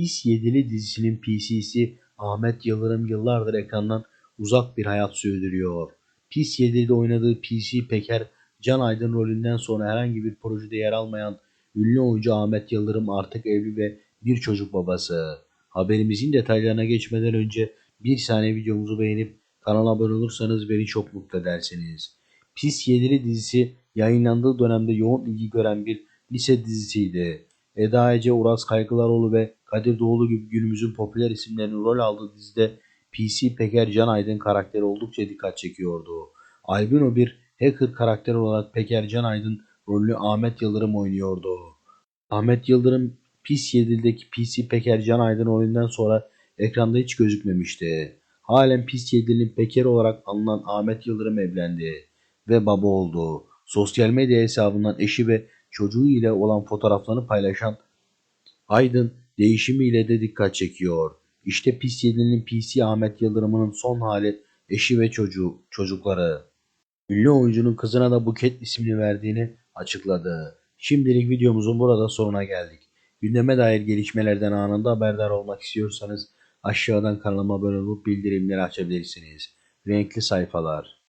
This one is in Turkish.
Pis Yedili dizisinin PC'si Ahmet Yıldırım yıllardır ekrandan uzak bir hayat sürdürüyor. Pis Yedili'de oynadığı PC Peker, Can Aydın rolünden sonra herhangi bir projede yer almayan ünlü oyuncu Ahmet Yıldırım artık evli ve bir çocuk babası. Haberimizin detaylarına geçmeden önce bir saniye videomuzu beğenip kanala abone olursanız beni çok mutlu edersiniz. Pis Yedili dizisi yayınlandığı dönemde yoğun ilgi gören bir lise dizisiydi. Eda Ece, Uras Kaygılaroğlu ve Kadir Doğulu gibi günümüzün popüler isimlerinin rol aldığı dizide PC Peker Can Aydın karakteri oldukça dikkat çekiyordu. Albino bir hacker karakteri olarak Peker Can Aydın rolünü Ahmet Yıldırım oynuyordu. Ahmet Yıldırım Pis Yedil'deki PC Peker Can Aydın rolünden sonra ekranda hiç gözükmemişti. Halen Pis Yedil'in Peker olarak anılan Ahmet Yıldırım evlendi ve baba oldu. Sosyal medya hesabından eşi ve çocuğu ile olan fotoğraflarını paylaşan Aydın değişimiyle de dikkat çekiyor. İşte Pis Yedil'in PC Ahmet Yıldırım'ın son hali eşi ve çocuğu, çocukları. Ünlü oyuncunun kızına da Buket ismini verdiğini açıkladı. Şimdilik videomuzun burada sonuna geldik. Gündeme dair gelişmelerden anında haberdar olmak istiyorsanız aşağıdan kanalıma abone olup bildirimleri açabilirsiniz. Renkli sayfalar.